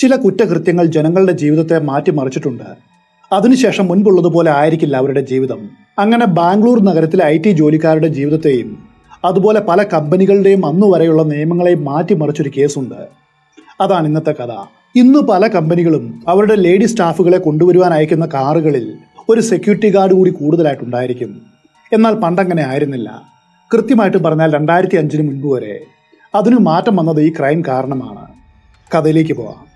ചില കുറ്റകൃത്യങ്ങൾ ജനങ്ങളുടെ ജീവിതത്തെ മാറ്റിമറിച്ചിട്ടുണ്ട്. അതിനുശേഷം മുൻപുള്ളതുപോലെ ആയിരിക്കില്ല അവരുടെ ജീവിതം. അങ്ങനെ ബാംഗ്ലൂർ നഗരത്തിലെ ഐ ടി ജോലിക്കാരുടെ ജീവിതത്തെയും അതുപോലെ പല കമ്പനികളുടെയും അന്നു വരെയുള്ള നിയമങ്ങളെയും മാറ്റിമറിച്ചൊരു കേസുണ്ട്. അതാണ് ഇന്നത്തെ കഥ. ഇന്ന് പല കമ്പനികളും അവരുടെ ലേഡി സ്റ്റാഫുകളെ കൊണ്ടുവരുവാൻ അയക്കുന്ന കാറുകളിൽ ഒരു സെക്യൂരിറ്റി ഗാർഡ് കൂടി കൂടുതലായിട്ടുണ്ടായിരിക്കും. എന്നാൽ പണ്ടങ്ങനെ ആയിരുന്നില്ല. കൃത്യമായിട്ട് പറഞ്ഞാൽ രണ്ടായിരത്തി അഞ്ചിന് മുൻപ് വരെ അതിനു മാറ്റം വന്നത് ഈ ക്രൈം കാരണമാണ്. കഥയിലേക്ക് പോവാം.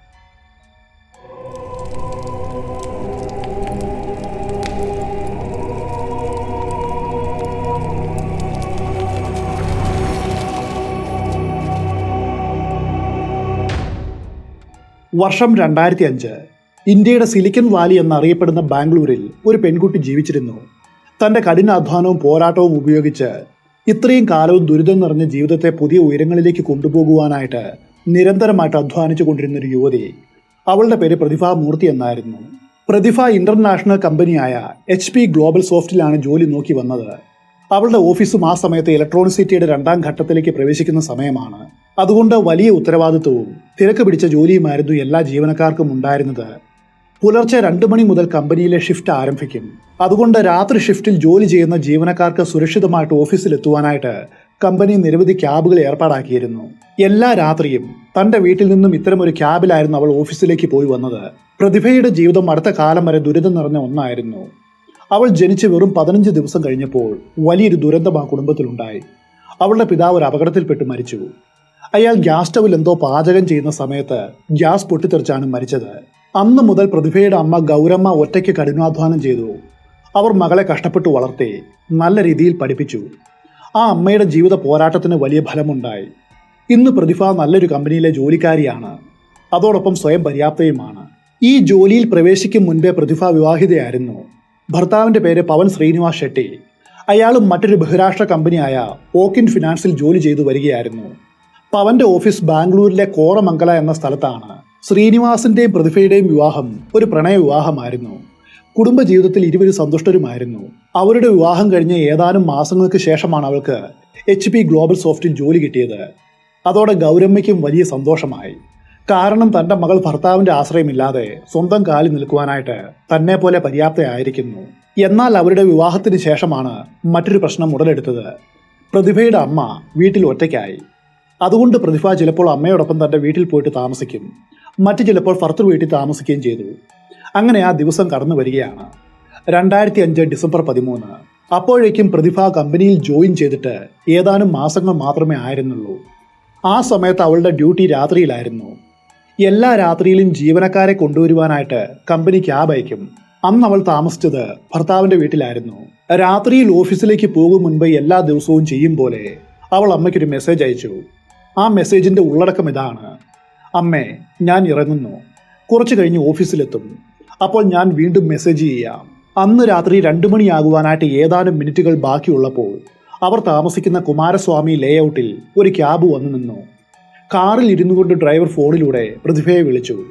വർഷം രണ്ടായിരത്തി അഞ്ച് ഇന്ത്യയുടെ സിലിക്കൺ വാലി എന്നറിയപ്പെടുന്ന ബാംഗ്ലൂരിൽ ഒരു പെൺകുട്ടി ജീവിച്ചിരുന്നു. തന്റെ കഠിനാധ്വാനവും പോരാട്ടവും ഉപയോഗിച്ച് ഇത്രയും കാലവും ദുരിതം നിറഞ്ഞ ജീവിതത്തെ പുതിയ ഉയരങ്ങളിലേക്ക് കൊണ്ടുപോകുവാനായിട്ട് നിരന്തരമായിട്ട് അധ്വാനിച്ചു കൊണ്ടിരുന്ന ഒരു യുവതി അവളുടെ പേര് പ്രതിഭ മൂർത്തി എന്നായിരുന്നു. പ്രതിഭ ഇന്റർനാഷണൽ കമ്പനിയായ എച്ച് പി ഗ്ലോബൽ സോഫ്റ്റിലാണ് ജോലി നോക്കി വന്നത്. അവളുടെ ഓഫീസും ആ സമയത്ത് ഇലക്ട്രോണിസിറ്റിയുടെ രണ്ടാം ഘട്ടത്തിലേക്ക് പ്രവേശിക്കുന്ന സമയമാണ്. അതുകൊണ്ട് വലിയ ഉത്തരവാദിത്വവും തിരക്ക് പിടിച്ച ജോലിയുമായിരുന്നു എല്ലാ ജീവനക്കാർക്കും ഉണ്ടായിരുന്നത്. പുലർച്ചെ രണ്ട് മണി മുതൽ കമ്പനിയിലെ ഷിഫ്റ്റ് ആരംഭിക്കും. അതുകൊണ്ട് രാത്രി ഷിഫ്റ്റിൽ ജോലി ചെയ്യുന്ന ജീവനക്കാർക്ക് സുരക്ഷിതമായിട്ട് ഓഫീസിൽ എത്തുവാനായിട്ട് കമ്പനി നിരവധി ക്യാബുകൾ ഏർപ്പാടാക്കിയിരുന്നു. എല്ലാ രാത്രിയും തന്റെ വീട്ടിൽ നിന്നും ഇത്തരമൊരു ക്യാബിലായിരുന്നു അവൾ ഓഫീസിലേക്ക് പോയി വന്നത്. പ്രതിഭയുടെ ജീവിതം അടുത്ത കാലം വരെ ദുരിതം നിറഞ്ഞ ഒന്നായിരുന്നു. അവൾ ജനിച്ച് വെറും പതിനഞ്ച് ദിവസം കഴിഞ്ഞപ്പോൾ വലിയൊരു ദുരന്തം ആ കുടുംബത്തിലുണ്ടായി. അവളുടെ പിതാവ് ഒരു അപകടത്തിൽപ്പെട്ട് മരിച്ചു. അയാൾ ഗ്യാസ് സ്റ്റവിൽ എന്തോ പാചകം ചെയ്യുന്ന സമയത്ത് ഗ്യാസ് പൊട്ടിത്തെറിച്ചാണ് മരിച്ചത്. അന്ന് മുതൽ പ്രതിഭയുടെ അമ്മ ഗൗരമ്മ ഒറ്റയ്ക്ക് കഠിനാധ്വാനം ചെയ്തു. അവർ മകളെ കഷ്ടപ്പെട്ട് വളർത്തി നല്ല രീതിയിൽ പഠിപ്പിച്ചു. ആ അമ്മയുടെ ജീവിത പോരാട്ടത്തിന് വലിയ ഫലമുണ്ടായി. ഇന്ന് പ്രതിഭ നല്ലൊരു കമ്പനിയിലെ ജോലിക്കാരിയാണ്. അതോടൊപ്പം സ്വയം പര്യാപ്തയുമാണ്. ഈ ജോലിയിൽ പ്രവേശിക്കും മുൻപേ പ്രതിഭ വിവാഹിതയായിരുന്നു. ഭർത്താവിന്റെ പേര് പവൻ ശ്രീനിവാസ് ഷെട്ടി. അയാളും മറ്റൊരു ബഹുരാഷ്ട്ര കമ്പനിയായ ഓക്കിൻ ഫിനാൻസിൽ ജോലി ചെയ്തു വരികയായിരുന്നു. പവന്റെ ഓഫീസ് ബാംഗ്ലൂരിലെ കോറമംഗല എന്ന സ്ഥലത്താണ് ശ്രീനിവാസിന്റെയും പ്രതിഭയുടെയും വിവാഹം ഒരു പ്രണയ വിവാഹമായിരുന്നു. കുടുംബജീവിതത്തിൽ ഇരുവരും സന്തുഷ്ടരുമായിരുന്നു. അവരുടെ വിവാഹം കഴിഞ്ഞ ഏതാനും മാസങ്ങൾക്ക് ശേഷമാണ് അവൾക്ക് എച്ച് പി ഗ്ലോബൽ സോഫ്റ്റിൽ ജോലി കിട്ടിയത്. അതോടെ ഗൗരമ്മയ്ക്കും വലിയ സന്തോഷമായി. കാരണം തന്റെ മകൾ ഭർത്താവിന്റെ ആശ്രയമില്ലാതെ സ്വന്തം കാലിൽ നിൽക്കുവാനായിട്ട് തന്നെ പോലെ പര്യാപ്തയായിരിക്കുന്നു. എന്നാൽ അവരുടെ വിവാഹത്തിന് ശേഷമാണ് മറ്റൊരു പ്രശ്നം ഉടലെടുത്തത്. പ്രതിഭയുടെ അമ്മ വീട്ടിൽ ഒറ്റയ്ക്കായി. അതുകൊണ്ട് പ്രതിഭ ചിലപ്പോൾ അമ്മയോടൊപ്പം തന്റെ വീട്ടിൽ പോയിട്ട് താമസിക്കും. മറ്റു ചിലപ്പോൾ ഭർത്തൃ വീട്ടിൽ താമസിക്കുകയും ചെയ്തു. അങ്ങനെ ആ ദിവസം കടന്നു വരികയാണ്. രണ്ടായിരത്തി അഞ്ച് ഡിസംബർ പതിമൂന്ന്. അപ്പോഴേക്കും പ്രതിഭ കമ്പനിയിൽ ജോയിൻ ചെയ്തിട്ട് ഏതാനും മാസങ്ങൾ മാത്രമേ ആയിരുന്നുള്ളൂ. ആ സമയത്ത് അവളുടെ ഡ്യൂട്ടി രാത്രിയിലായിരുന്നു. എല്ലാ രാത്രിയിലും ജീവനക്കാരെ കൊണ്ടുവരുവാനായിട്ട് കമ്പനി ക്യാബ് അയക്കും. അന്ന് അവൾ താമസിച്ചത് ഭർത്താവിന്റെ വീട്ടിലായിരുന്നു. രാത്രിയിൽ ഓഫീസിലേക്ക് പോകും മുൻപ് എല്ലാ ദിവസവും ചെയ്യും പോലെ അവൾ അമ്മയ്ക്കൊരു മെസ്സേജ് അയച്ചു. ആ മെസ്സേജിന്റെ ഉള്ളടക്കം ഇതാണ്. അമ്മേ ഞാൻ ഇറങ്ങുന്നു. കുറച്ചു കഴിഞ്ഞ് ഓഫീസിലെത്തും. അപ്പോൾ ഞാൻ വീണ്ടും മെസ്സേജ് ചെയ്യാം. അന്ന് രാത്രി രണ്ടു മണിയാകുവാനായിട്ട് ഏതാനും മിനിറ്റുകൾ ബാക്കിയുള്ളപ്പോൾ അവർ താമസിക്കുന്ന കുമാരസ്വാമി ലേഔട്ടിൽ ഒരു ക്യാബ് വന്നു നിന്നു. കാറിൽ ഇരുന്നു കൊണ്ട് ഡ്രൈവർ ഫോണിലൂടെ പ്രതിഭയെ വിളിച്ചു.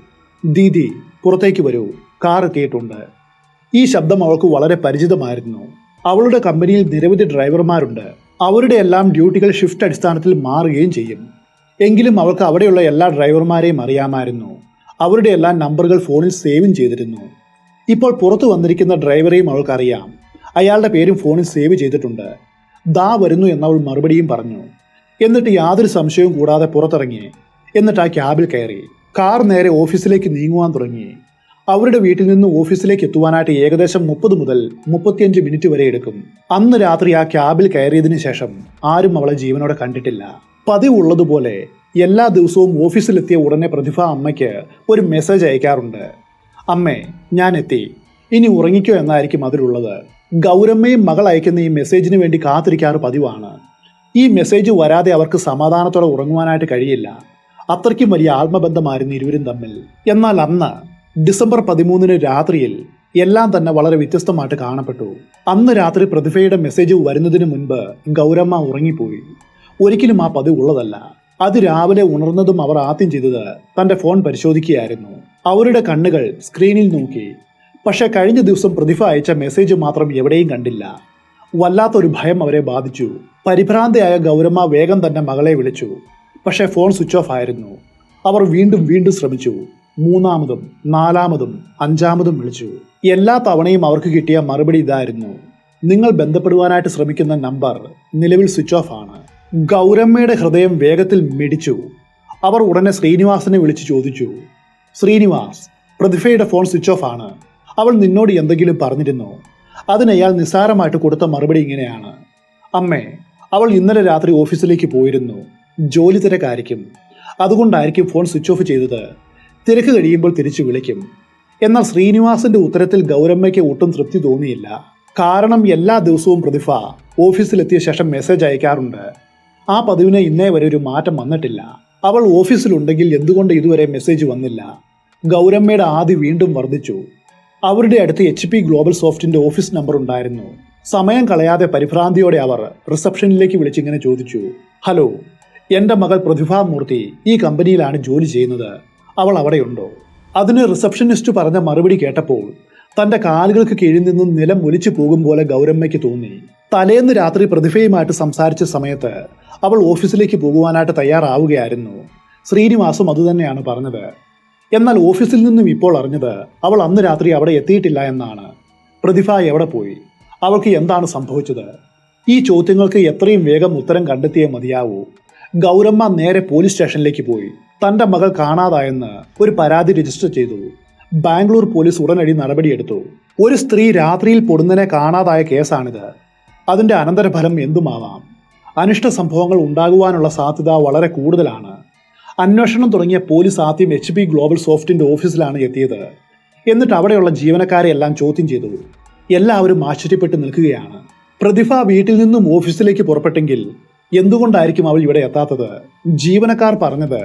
ദീദി പുറത്തേക്ക് വരൂ. കാർ എത്തിയിട്ടുണ്ട് ഈ ശബ്ദം അവൾക്ക് വളരെ പരിചിതമായിരുന്നു. അവളുടെ കമ്പനിയിൽ നിരവധി ഡ്രൈവർമാരുണ്ട്. അവരുടെ എല്ലാം ഡ്യൂട്ടികൾ ഷിഫ്റ്റ് അടിസ്ഥാനത്തിൽ മാറുകയും ചെയ്യും. എങ്കിലും അവൾക്ക് അവിടെയുള്ള എല്ലാ ഡ്രൈവർമാരെയും അറിയാമായിരുന്നു. അവരുടെ എല്ലാ നമ്പറുകൾ ഫോണിൽ സേവും ചെയ്തിരുന്നു. ഇപ്പോൾ പുറത്തു വന്നിരിക്കുന്ന ഡ്രൈവറെയും അവൾക്കറിയാം. അയാളുടെ പേരും ഫോണിൽ സേവ് ചെയ്തിട്ടുണ്ട്. ദാ വരുന്നു എന്നവൾ മറുപടിയും പറഞ്ഞു. എന്നിട്ട് യാതൊരു സംശയവും കൂടാതെ പുറത്തിറങ്ങി. എന്നിട്ട് ആ ക്യാബിൽ കയറി. കാർ നേരെ ഓഫീസിലേക്ക് നീങ്ങുവാൻ തുടങ്ങി. അവരുടെ വീട്ടിൽ നിന്ന് ഓഫീസിലേക്ക് എത്തുവാനായിട്ട് ഏകദേശം മുപ്പത് മുതൽ മുപ്പത്തിയഞ്ച് മിനിറ്റ് വരെ എടുക്കും. അന്ന് രാത്രി ആ ക്യാബിൽ കയറിയതിനു ശേഷം ആരും അവളെ ജീവനോടെ കണ്ടിട്ടില്ല. പതിവുള്ളതുപോലെ എല്ലാ ദിവസവും ഓഫീസിലെത്തിയ ഉടനെ പ്രതിഭ അമ്മയ്ക്ക് ഒരു മെസ്സേജ് അയക്കാറുണ്ട്. അമ്മേ ഞാൻ എത്തി. ഇനി ഉറങ്ങിക്കോ എന്നായിരിക്കും അതിലുള്ളത്. ഗൗരമ്മയും മകൾ അയക്കുന്ന ഈ മെസ്സേജിന് വേണ്ടി കാത്തിരിക്കാറ് പതിവാണ്. ഈ മെസ്സേജ് വരാതെ അവർക്ക് സമാധാനത്തോടെ ഉറങ്ങുവാനായിട്ട് കഴിയില്ല. അത്രയ്ക്കും വലിയ ആത്മബന്ധമായിരുന്നു ഇരുവരും തമ്മിൽ. എന്നാൽ അന്ന് ഡിസംബർ പതിമൂന്നിന് രാത്രിയിൽ എല്ലാം തന്നെ വളരെ വ്യത്യസ്തമായിട്ട് കാണപ്പെട്ടു. അന്ന് രാത്രി പ്രതിഭയുടെ മെസ്സേജ് വരുന്നതിന് മുൻപ് ഗൗരമ്മ ഉറങ്ങിപ്പോയി. ഒരിക്കലും ആ പതിവ് ഉള്ളതല്ല. അത് രാവിലെ ഉണർന്നതും അവർ ആദ്യം ചെയ്തത് തന്റെ ഫോൺ പരിശോധിക്കുകയായിരുന്നു. അവരുടെ കണ്ണുകൾ സ്ക്രീനിൽ നോക്കി. പക്ഷെ കഴിഞ്ഞ ദിവസം പ്രതിഭ അയച്ച മെസ്സേജ് മാത്രം എവിടെയും കണ്ടില്ല. വല്ലാത്തൊരു ഭയം അവരെ ബാധിച്ചു. പരിഭ്രാന്തയായ ഗൗരമ്മ വേഗം തന്നെ മകളെ വിളിച്ചു. പക്ഷേ ഫോൺ സ്വിച്ച് ഓഫ് ആയിരുന്നു. അവർ വീണ്ടും വീണ്ടും ശ്രമിച്ചു. മൂന്നാമതും നാലാമതും അഞ്ചാമതും വിളിച്ചു. എല്ലാ തവണയും അവർക്ക് കിട്ടിയ മറുപടി ഇതായിരുന്നു. നിങ്ങൾ ബന്ധപ്പെടുവാനായിട്ട് ശ്രമിക്കുന്ന നമ്പർ നിലവിൽ സ്വിച്ച് ഓഫ് ആണ്. ഗൗരമ്മയുടെ ഹൃദയം വേഗത്തിൽ മിടിച്ചു. അവർ ഉടനെ ശ്രീനിവാസിനെ വിളിച്ചു ചോദിച്ചു. ശ്രീനിവാസ് പ്രതിഭയുടെ ഫോൺ സ്വിച്ച് ഓഫ് ആണ്. അവൾ നിന്നോട് എന്തെങ്കിലും പറഞ്ഞിരുന്നോ? അതിനയാൾ നിസ്സാരമായിട്ട് കൊടുത്ത മറുപടി ഇങ്ങനെയാണ്. അമ്മേ അവൾ ഇന്നലെ രാത്രി ഓഫീസിലേക്ക് പോയിരുന്നു. ജോലി തിരക്കായിരിക്കും. അതുകൊണ്ടായിരിക്കും ഫോൺ സ്വിച്ച് ഓഫ് ചെയ്തത്. തിരക്ക് കഴിയുമ്പോൾ തിരിച്ചു വിളിക്കും. എന്നാൽ ശ്രീനിവാസിന്റെ ഉത്തരത്തിൽ ഗൗരമ്മയ്ക്ക് ഒട്ടും തൃപ്തി തോന്നിയില്ല. കാരണം എല്ലാ ദിവസവും പ്രതിഭ ഓഫീസിലെത്തിയ ശേഷം മെസ്സേജ് അയക്കാറുണ്ട്. ആ പതിവിന് ഇന്നേ വരെ ഒരു മാറ്റം വന്നിട്ടില്ല. അവൾ ഓഫീസിലുണ്ടെങ്കിൽ എന്തുകൊണ്ട് ഇതുവരെ മെസ്സേജ് വന്നില്ല? ഗൗരമ്മയുടെ ആദി വീണ്ടും വർദ്ധിച്ചു. അവരുടെ അടുത്ത് എച്ച് പി ഗ്ലോബൽ സോഫ്റ്റിന്റെ ഓഫീസ് നമ്പർ ഉണ്ടായിരുന്നു. സമയം കളയാതെ പരിഭ്രാന്തിയോടെ അവർ റിസപ്ഷനിലേക്ക് വിളിച്ചിങ്ങനെ ചോദിച്ചു ഹലോ എന്റെ മകൾ പ്രതിഭാമൂർത്തി ഈ കമ്പനിയിലാണ് ജോലി ചെയ്യുന്നത്. അവൾ അവിടെയുണ്ടോ? അതിന് റിസപ്ഷനിസ്റ്റ് പറഞ്ഞ മറുപടി കേട്ടപ്പോൾ തന്റെ കാലുകൾക്ക് കീഴിൽ നിന്നും നിലം ഒലിച്ചു പോകും പോലെ ഗൗരമ്മയ്ക്ക് തോന്നി. തലേന്ന് രാത്രി പ്രതിഭയുമായിട്ട് സംസാരിച്ച സമയത്ത് അവൾ ഓഫീസിലേക്ക് പോകുവാനായിട്ട് തയ്യാറാവുകയായിരുന്നു. ശ്രീനിവാസും അതുതന്നെയാണ് പറഞ്ഞത്. എന്നാൽ ഓഫീസിൽ നിന്നും ഇപ്പോൾ അറിഞ്ഞത് അവൾ അന്ന് രാത്രി അവിടെ എത്തിയിട്ടില്ല എന്നാണ്. പ്രതിഭ എവിടെ പോയി? അവൾക്ക് എന്താണ് സംഭവിച്ചത്? ഈ ചോദ്യങ്ങൾക്ക് എത്രയും വേഗം ഉത്തരം കണ്ടെത്തിയേ മതിയാവൂ. ഗൗരമ്മ നേരെ പോലീസ് സ്റ്റേഷനിലേക്ക് പോയി. തന്റെ മകൾ കാണാതായെന്ന് ഒരു പരാതി രജിസ്റ്റർ ചെയ്തു. ബാംഗ്ലൂർ പോലീസ് ഉടനടി നടപടിയെടുത്തു. ഒരു സ്ത്രീ രാത്രിയിൽ പൊടുന്നനെ കാണാതായ കേസാണിത്. അതിന്റെ അനന്തരഫലം എന്തുമാവാം? അനിഷ്ട സംഭവങ്ങൾ ഉണ്ടാകുവാനുള്ള സാധ്യത വളരെ കൂടുതലാണ്. അന്വേഷണം തുടങ്ങിയ പോലീസ് ആദ്യം എച്ച് പി ഗ്ലോബൽ സോഫ്റ്റിന്റെ ഓഫീസിലാണ് എത്തിയത്. എന്നിട്ട് അവിടെയുള്ള ജീവനക്കാരെ എല്ലാം ചോദ്യം ചെയ്തു. എല്ലാവരും ആശ്ചര്യപ്പെട്ട് നിൽക്കുകയാണ്. പ്രതിഭ വീട്ടിൽ നിന്നും ഓഫീസിലേക്ക് പുറപ്പെട്ടെങ്കിൽ എന്തുകൊണ്ടായിരിക്കും അവൾ ഇവിടെ എത്താത്തത്? ജീവനക്കാർ പറഞ്ഞത്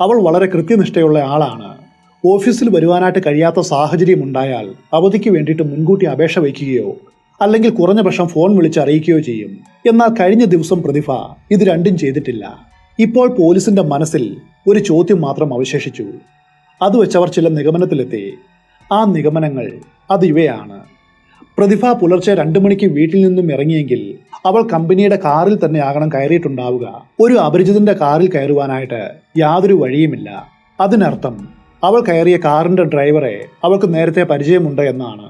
അവൾ വളരെ കൃത്യനിഷ്ഠയുള്ള ആളാണ്. ഓഫീസിൽ വരുവാനായിട്ട് കഴിയാത്ത സാഹചര്യം ഉണ്ടായാൽ അവധിക്ക് വേണ്ടിയിട്ട് മുൻകൂട്ടി അപേക്ഷ വയ്ക്കുകയോ അല്ലെങ്കിൽ കുറഞ്ഞ പക്ഷം ഫോൺ വിളിച്ച് അറിയിക്കുകയോ ചെയ്യും. എന്നാൽ കഴിഞ്ഞ ദിവസം പ്രതിഭ ഇത് രണ്ടും ചെയ്തിട്ടില്ല. ഇപ്പോൾ പോലീസിന്റെ മനസ്സിൽ ഒരു ചോദ്യം മാത്രം അവശേഷിച്ചു. അത് വെച്ചവർ ചില നിഗമനത്തിലെത്തി. ആ നിഗമനങ്ങൾ അത് ഇവയാണ്. പ്രതിഭ പുലർച്ചെ രണ്ടു മണിക്ക് വീട്ടിൽ നിന്നും ഇറങ്ങിയെങ്കിൽ അവൾ കമ്പനിയുടെ കാറിൽ തന്നെ ആകണം കയറിയിട്ടുണ്ടാവുക. ഒരു അപരിചിതന്റെ കാറിൽ കയറുവാനായിട്ട് യാതൊരു വഴിയുമില്ല. അതിനർത്ഥം അവൾ കയറിയ കാറിന്റെ ഡ്രൈവറെ അവൾക്ക് നേരത്തെ പരിചയമുണ്ട് എന്നാണ്.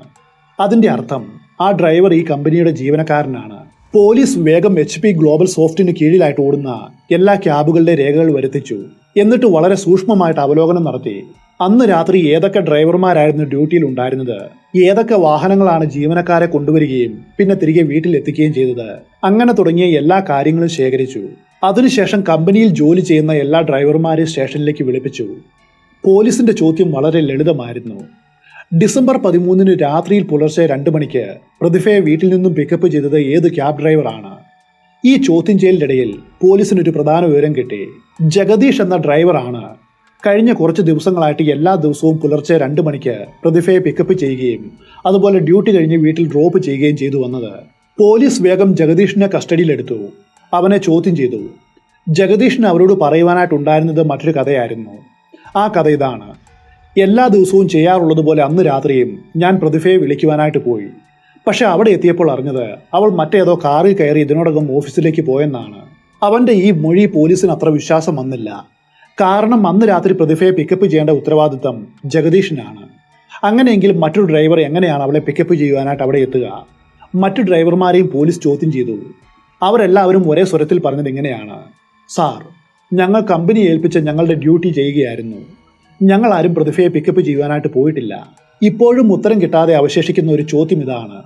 അതിന്റെ അർത്ഥം ആ ഡ്രൈവർ ഈ കമ്പനിയുടെ ജീവനക്കാരനാണ്. പോലീസ് വേഗം എച്ച് പി ഗ്ലോബൽ സോഫ്റ്റിന് കീഴിലായിട്ട് ഓടുന്ന എല്ലാ ക്യാബുകളുടെ രേഖകൾ വരുത്തിച്ചു. എന്നിട്ട് വളരെ സൂക്ഷ്മമായിട്ട് അവലോകനം നടത്തി. അന്ന് രാത്രി ഏതൊക്കെ ഡ്രൈവർമാരായിരുന്നു ഡ്യൂട്ടിയിൽ ഉണ്ടായിരുന്നത്? ഏതൊക്കെ വാഹനങ്ങളാണ് ജീവനക്കാരെ കൊണ്ടുവരികയും പിന്നെ തിരികെ വീട്ടിലെത്തിക്കുകയും ചെയ്തത്? അങ്ങനെ തുടങ്ങിയ എല്ലാ കാര്യങ്ങളും ശേഖരിച്ചു. അതിനുശേഷം കമ്പനിയിൽ ജോലി ചെയ്യുന്ന എല്ലാ ഡ്രൈവർമാരെയും സ്റ്റേഷനിലേക്ക് വിളിപ്പിച്ചു. പോലീസിന്റെ ചോദ്യം വളരെ ലളിതമായിരുന്നു. ഡിസംബർ പതിമൂന്നിന് രാത്രിയിൽ പുലർച്ചെ രണ്ട് മണിക്ക് പ്രതിഭയെ വീട്ടിൽ നിന്നും പിക്കപ്പ് ചെയ്തത് ഏത് ക്യാബ് ഡ്രൈവറാണ് ഈ ചോദ്യം ചെയ്യലിനിടയിൽ പോലീസിന് ഒരു പ്രധാന വിവരം കിട്ടി. ജഗദീഷ് എന്ന ഡ്രൈവറാണ് കഴിഞ്ഞ കുറച്ച് ദിവസങ്ങളായിട്ട് എല്ലാ ദിവസവും പുലർച്ചെ രണ്ട് മണിക്ക് പ്രതിഭയെ പിക്കപ്പ് ചെയ്യുകയും അതുപോലെ ഡ്യൂട്ടി കഴിഞ്ഞ് വീട്ടിൽ ഡ്രോപ്പ് ചെയ്യുകയും ചെയ്തു വന്നത്. പോലീസ് വേഗം ജഗദീഷിനെ കസ്റ്റഡിയിലെടുത്തു. അവനെ ചോദ്യം ചെയ്തു. ജഗദീഷിന് അവരോട് പറയുവാനായിട്ടുണ്ടായിരുന്നത് മറ്റൊരു കഥയായിരുന്നു. ആ കഥ ഇതാണ്. എല്ലാ ദിവസവും ചെയ്യാറുള്ളതുപോലെ അന്ന് രാത്രിയും ഞാൻ പ്രതിഭയെ വിളിക്കുവാനായിട്ട് പോയി. പക്ഷെ അവിടെ എത്തിയപ്പോൾ അറിഞ്ഞത് അവൾ മറ്റേതോ കാറിൽ കയറി ഇതിനോടകം ഓഫീസിലേക്ക് പോയെന്നാണ്. അവന്റെ ഈ മൊഴി പോലീസിന് അത്ര വിശ്വാസം വന്നില്ല. കാരണം അന്ന് രാത്രി പ്രതിഭയെ പിക്കപ്പ് ചെയ്യേണ്ട ഉത്തരവാദിത്തം ജഗദീഷിനാണ്. അങ്ങനെയെങ്കിൽ മറ്റൊരു ഡ്രൈവർ എങ്ങനെയാണ് അവളെ പിക്കപ്പ് ചെയ്യുവാനായിട്ട് അവിടെ എത്തുക? മറ്റു ഡ്രൈവർമാരെയും പോലീസ് ചോദ്യം ചെയ്തു. അവരെല്ലാവരും ഒരേ സ്വരത്തിൽ പറഞ്ഞത് ഇങ്ങനെയാണ്. സാർ ഞങ്ങൾ കമ്പനി ഏൽപ്പിച്ച ഞങ്ങളുടെ ഡ്യൂട്ടി ചെയ്യുകയായിരുന്നു. ഞങ്ങൾ ആരും പ്രതിഭയെ പിക്കപ്പ് ചെയ്യുവാനായിട്ട് പോയിട്ടില്ല. ഇപ്പോഴും ഉത്തരം കിട്ടാതെ അവശേഷിക്കുന്ന ഒരു ചോദ്യം ഇതാണ്.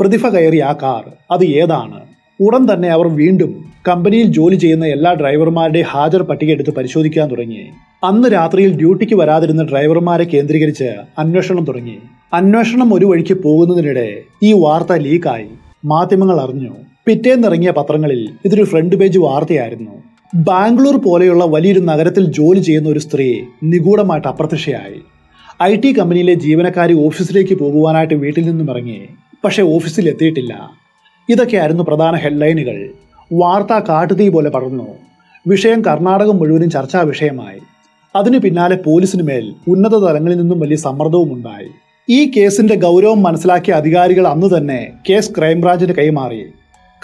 പ്രതിഭ കയറിയ ആ കാർ അത് ഏതാണ്? ഉടൻ തന്നെ അവർ വീണ്ടും കമ്പനിയിൽ ജോലി ചെയ്യുന്ന എല്ലാ ഡ്രൈവർമാരുടെ ഹാജർ പട്ടിക എടുത്ത് പരിശോധിക്കാൻ തുടങ്ങി. അന്ന് രാത്രിയിൽ ഡ്യൂട്ടിക്ക് വരാതിരുന്ന ഡ്രൈവർമാരെ കേന്ദ്രീകരിച്ച് അന്വേഷണം തുടങ്ങി. അന്വേഷണം ഒരു വഴിക്ക് പോകുന്നതിനിടെ ഈ വാർത്ത ലീക്കായി. മാധ്യമങ്ങൾ അറിഞ്ഞു. പിറ്റേന്നിറങ്ങിയ പത്രങ്ങളിൽ ഇതൊരു ഫ്രണ്ട് പേജ് വാർത്തയായിരുന്നു. ബാംഗ്ലൂർ പോലെയുള്ള വലിയൊരു നഗരത്തിൽ ജോലി ചെയ്യുന്ന ഒരു സ്ത്രീ നിഗൂഢമായിട്ട് അപ്രത്യക്ഷയായി. ഐ ടി കമ്പനിയിലെ ജീവനക്കാരി ഓഫീസിലേക്ക് പോകുവാനായിട്ട് വീട്ടിൽ നിന്നും ഇറങ്ങി. പക്ഷേ ഓഫീസിൽ എത്തിയിട്ടില്ല. ഇതൊക്കെയായിരുന്നു പ്രധാന ഹെഡ്ലൈനുകൾ. വാർത്ത കാട്ടുതീ പോലെ പടർന്നു. വിഷയം കർണാടകം മുഴുവനും ചർച്ചാ വിഷയമായി. അതിനു പിന്നാലെ പോലീസിന് മേൽ ഉന്നത തലങ്ങളിൽ നിന്നും വലിയ സമ്മർദ്ദവും ഉണ്ടായി. ഈ കേസിന്റെ ഗൗരവം മനസ്സിലാക്കിയ അധികാരികൾ അന്ന് തന്നെ കേസ് ക്രൈംബ്രാഞ്ചിന് കൈമാറി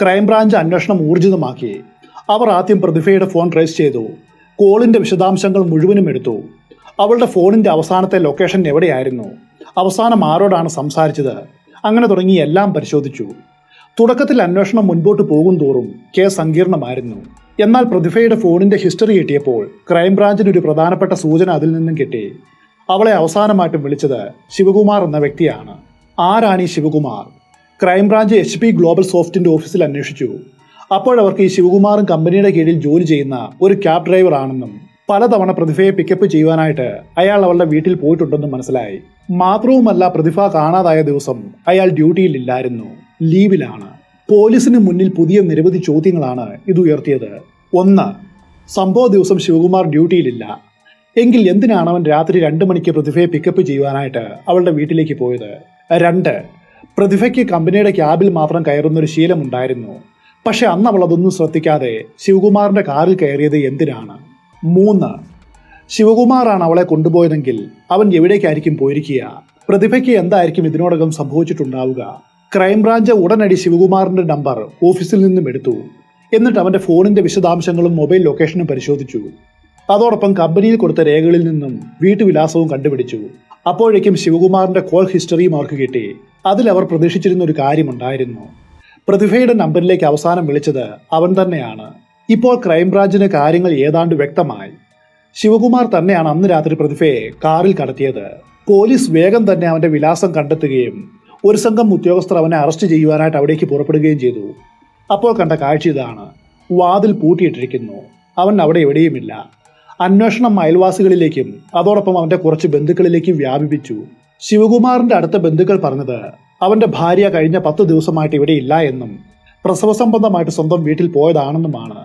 ക്രൈംബ്രാഞ്ച് അന്വേഷണം ഊർജിതമാക്കി. അവർ ആദ്യം പ്രതിഭയുടെ ഫോൺ ട്രേസ് ചെയ്തു. കോളിന്റെ വിശദാംശങ്ങൾ മുഴുവനും എടുത്തു. അവളുടെ ഫോണിന്റെ അവസാനത്തെ ലൊക്കേഷൻ എവിടെയായിരുന്നു? അവസാനം ആരോടാണ് സംസാരിച്ചത്? അങ്ങനെ തുടങ്ങി എല്ലാം പരിശോധിച്ചു. തുടക്കത്തിൽ അന്വേഷണം മുൻപോട്ട് പോകും തോറും കേസ് സങ്കീർണമായിരുന്നു. എന്നാൽ പ്രതിഭയുടെ ഫോണിന്റെ ഹിസ്റ്ററി കിട്ടിയപ്പോൾ ക്രൈംബ്രാഞ്ചിന് ഒരു പ്രധാനപ്പെട്ട സൂചന അതിൽ നിന്നും കിട്ടി. അവളെ അവസാനമായിട്ടും വിളിച്ചത് ശിവകുമാർ എന്ന വ്യക്തിയാണ്. ആരാണ് ഈ Sivakumar? Crime branch H P global സോഫ്റ്റിന്റെ ഓഫീസിൽ അന്വേഷിച്ചു. അപ്പോഴവർക്ക് ഈ ശിവകുമാറും കമ്പനിയുടെ കീഴിൽ ജോലി ചെയ്യുന്ന ഒരു ക്യാബ് ഡ്രൈവർ ആണെന്നും പലതവണ പ്രതിഭയെ പിക്കപ്പ് ചെയ്യുവാനായിട്ട് അയാൾ അവളുടെ വീട്ടിൽ പോയിട്ടുണ്ടെന്നും മനസ്സിലായി. മാത്രവുമല്ല പ്രതിഭ കാണാതായ ദിവസം അയാൾ ഡ്യൂട്ടിയിലില്ലായിരുന്നു ലീവിലാണ്. പോലീസിന് മുന്നിൽ പുതിയ നിരവധി ചോദ്യങ്ങളാണ് ഇത് ഉയർത്തിയത്. ഒന്ന് സംഭവ ദിവസം ശിവകുമാർ ഡ്യൂട്ടിയിലില്ല. എങ്കിൽ എന്തിനാണ് അവൻ രാത്രി രണ്ട് മണിക്ക് പ്രതിഭയെ പിക്കപ്പ് ചെയ്യുവാനായിട്ട് അവളുടെ വീട്ടിലേക്ക് പോയത്? രണ്ട് പ്രതിഭയ്ക്ക് കമ്പനിയുടെ ക്യാബിൽ മാത്രം കയറുന്ന കയറുന്നൊരു ശീലമുണ്ടായിരുന്നു. പക്ഷെ അന്ന് അവൾ അതൊന്നും ശ്രദ്ധിക്കാതെ ശിവകുമാറിന്റെ കാറിൽ കയറിയത് എന്തിനാണ്? മൂന്ന് ശിവകുമാറാണ് അവളെ കൊണ്ടുപോയതെങ്കിൽ അവൻ എവിടേക്കായിരിക്കും പോയിരിക്കുക? പ്രതിഭയ്ക്ക് എന്തായിരിക്കും ഇതിനോടകം സംഭവിച്ചിട്ടുണ്ടാവുക? ക്രൈംബ്രാഞ്ച് ഉടനടി ശിവകുമാറിന്റെ നമ്പർ ഓഫീസിൽ നിന്നും എടുത്തു. എന്നിട്ട് അവന്റെ ഫോണിന്റെ വിശദാംശങ്ങളും മൊബൈൽ ലൊക്കേഷനും പരിശോധിച്ചു. അതോടൊപ്പം കമ്പനിയിൽ കൊടുത്ത രേഖകളിൽ നിന്നും വീട്ടുവിലാസവും കണ്ടുപിടിച്ചു. അപ്പോഴേക്കും ശിവകുമാറിന്റെ കോൾ ഹിസ്റ്ററിയും അവർക്ക് കിട്ടി. അതിൽ അവർ പ്രതീക്ഷിച്ചിരുന്ന ഒരു കാര്യമുണ്ടായിരുന്നു പ്രതിഭയുടെ നമ്പറിലേക്ക് അവസാനം വിളിച്ചത് അവൻ തന്നെയാണ്. ഇപ്പോൾ ക്രൈംബ്രാഞ്ചിന് കാര്യങ്ങൾ ഏതാണ്ട് വ്യക്തമായി. ശിവകുമാർ തന്നെയാണ് അന്ന് രാത്രി പ്രതിഭയെ കാറിൽ കടത്തിയത്. പോലീസ് വേഗം തന്നെ അവന്റെ വിലാസം കണ്ടെത്തുകയും ഒരു സംഘം ഉദ്യോഗസ്ഥർ അവനെ അറസ്റ്റ് ചെയ്യുവാനായിട്ട് അവിടേക്ക് പുറപ്പെടുകയും ചെയ്തു. അപ്പോൾ കണ്ട കാഴ്ച ഇതാണ്. വാതിൽ പൂട്ടിയിട്ടിരിക്കുന്നു. അവൻ അവിടെ എവിടെയുമില്ല. അന്വേഷണം അയൽവാസികളിലേക്കും അതോടൊപ്പം അവന്റെ കുറച്ച് ബന്ധുക്കളിലേക്കും വ്യാപിപ്പിച്ചു. ശിവകുമാറിന്റെ അടുത്ത ബന്ധുക്കൾ പറഞ്ഞത് അവന്റെ ഭാര്യ കഴിഞ്ഞ പത്ത് ദിവസമായിട്ട് ഇവിടെ ഇല്ല എന്നും പ്രസവസംബന്ധമായിട്ട് സ്വന്തം വീട്ടിൽ പോയതാണെന്നുമാണ്.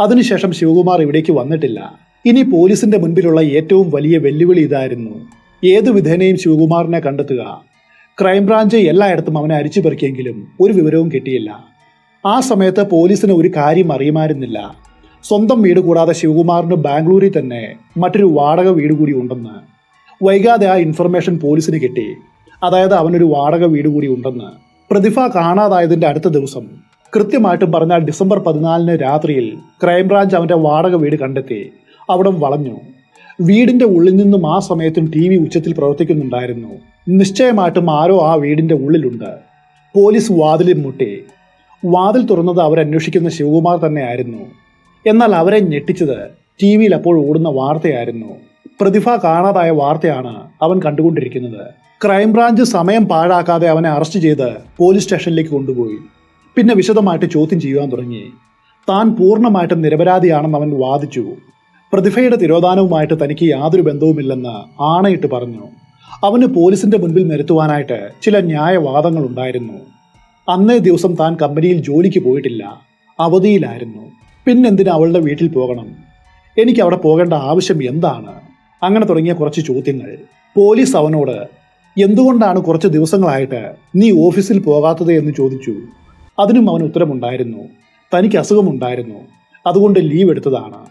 അതിനുശേഷം ശിവകുമാർ ഇവിടേക്ക് വന്നിട്ടില്ല. ഇനി പോലീസിന്റെ മുൻപിലുള്ള ഏറ്റവും വലിയ വെല്ലുവിളി ഇതായിരുന്നു. ഏതു വിധേനയും ശിവകുമാറിനെ കണ്ടെത്തുക. ക്രൈംബ്രാഞ്ച് എല്ലായിടത്തും അവനെ അരിച്ചു പെറുക്കിയെങ്കിലും ഒരു വിവരവും കിട്ടിയില്ല. ആ സമയത്ത് പോലീസിന് ഒരു കാര്യം അറിയുമായിരുന്നില്ല. സ്വന്തം വീട് കൂടാതെ ശിവകുമാറിന് ബാംഗ്ലൂരിൽ തന്നെ മറ്റൊരു വാടക വീട് കൂടി ഉണ്ടെന്ന് വൈകാതെ ആ ഇൻഫർമേഷൻ പോലീസിന് കിട്ടി. അതായത് അവനൊരു വാടക വീട് കൂടി ഉണ്ടെന്ന് പ്രതിഭ കാണാതായതിന്റെ അടുത്ത ദിവസം കൃത്യമായിട്ടും പറഞ്ഞാൽ ഡിസംബർ പതിനാലിന് രാത്രിയിൽ ക്രൈംബ്രാഞ്ച് അവന്റെ വാടക വീട് കണ്ടെത്തി. അവിടം വളഞ്ഞു. വീടിന്റെ ഉള്ളിൽ നിന്നും ആ സമയത്തും ടി വി ഉച്ചത്തിൽ പ്രവർത്തിക്കുന്നുണ്ടായിരുന്നു. നിശ്ചയമായിട്ടും ആരോ ആ വീടിന്റെ ഉള്ളിലുണ്ട്. പോലീസ് വാതിലിൽ മുട്ടി. വാതിൽ തുറന്നത് അവരന്വേഷിക്കുന്ന ശിവകുമാർ തന്നെയായിരുന്നു. എന്നാൽ അവരെ ഞെട്ടിച്ചത് ടി വിയിൽ അപ്പോൾ ഓടുന്ന വാർത്തയായിരുന്നു. പ്രതിഭ കാണാതായ വാർത്തയാണ് അവൻ കണ്ടുകൊണ്ടിരിക്കുന്നത്. ക്രൈംബ്രാഞ്ച് സമയം പാഴാക്കാതെ അവനെ അറസ്റ്റ് ചെയ്ത് പോലീസ് സ്റ്റേഷനിലേക്ക് കൊണ്ടുപോയി. പിന്നെ വിശദമായിട്ട് ചോദ്യം ചെയ്യുവാൻ തുടങ്ങി. താൻ പൂർണമായിട്ടും നിരപരാധിയാണെന്ന് അവൻ വാദിച്ചു. പ്രതിഭയുടെ തിരോധാനവുമായിട്ട് തനിക്ക് യാതൊരു ബന്ധവുമില്ലെന്ന് ആണയിട്ട് പറഞ്ഞു. അവന് പോലീസിന്റെ മുൻപിൽ നിരത്തുവാനായിട്ട് ചില ന്യായവാദങ്ങൾ ഉണ്ടായിരുന്നു അന്നേ ദിവസം താൻ കമ്പനിയിൽ ജോലിക്ക് പോയിട്ടില്ല. അവധിയിലായിരുന്നു. പിന്നെന്തിന് അവളുടെ വീട്ടിൽ പോകണം? എനിക്ക് അവിടെ പോകേണ്ട ആവശ്യം എന്താണ്? അങ്ങനെ തുടങ്ങിയ കുറച്ച് ചോദ്യങ്ങൾ. പോലീസ് അവനോട് എന്തുകൊണ്ടാണ് കുറച്ച് ദിവസങ്ങളായിട്ട് നീ ഓഫീസിൽ പോകാത്തത്? എന്ന് ചോദിച്ചു. അതിനും അവൻ ഉത്തരമുണ്ടായിരുന്നു. തനിക്ക് അസുഖമുണ്ടായിരുന്നു. അതുകൊണ്ട് ലീവ് എടുത്തതാണ്.